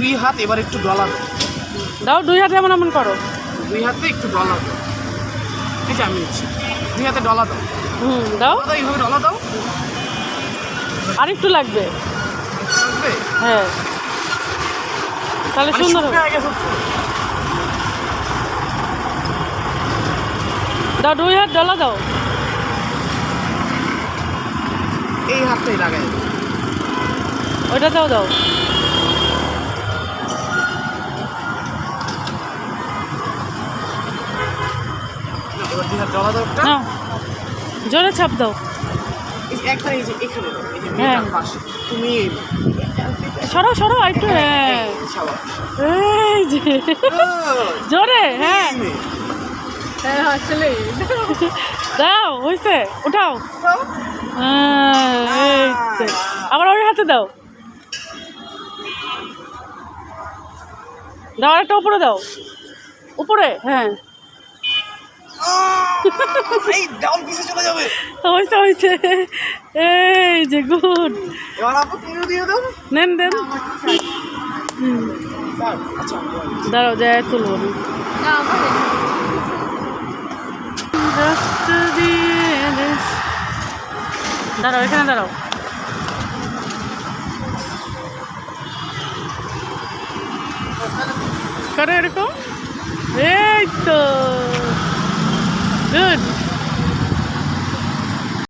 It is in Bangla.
দুই হাত এবার একটু ডলা দাও। দুই হাতে এমন এমন করো। দুই হাতে একটু ডলা দাও। এই যে আমি নিচ্ছি। দুই হাতে ডলা দাও। হুম দাও। দাও এইভাবে ডলা দাও। আর একটু লাগবে? বুঝবে হ্যাঁ। তাহলে মানে সুন্দর। দাও দুই হাত ডলা দাও। এই হাতটাই লাগাই। ওইটা দাও দাও। নাও। জোরে ছাপ দাও। হ্যাঁ। মেয়েটার পাশে। তুমি সরো সরো একটু হ্যাঁ। শাবাশ। এই যে জোরে হ্যাঁ। হ্যাঁ দাও হয়েছে উঠাও। হ্যাঁ। আবার ওই হাতে দাও। দাও একটা উপরে দাও। উপরে হ্যাঁ। এই ডাউন পিসে চলে যাবে? হয়েছে হয়েছে এই যে গুড। এবার আপু তুমিও দিয়ে দাও নেন দেন। দাঁড়াও যায় তুলব। দাঁড়াও এখানে দাঁড়াও। করো এরকম এই তো। Good.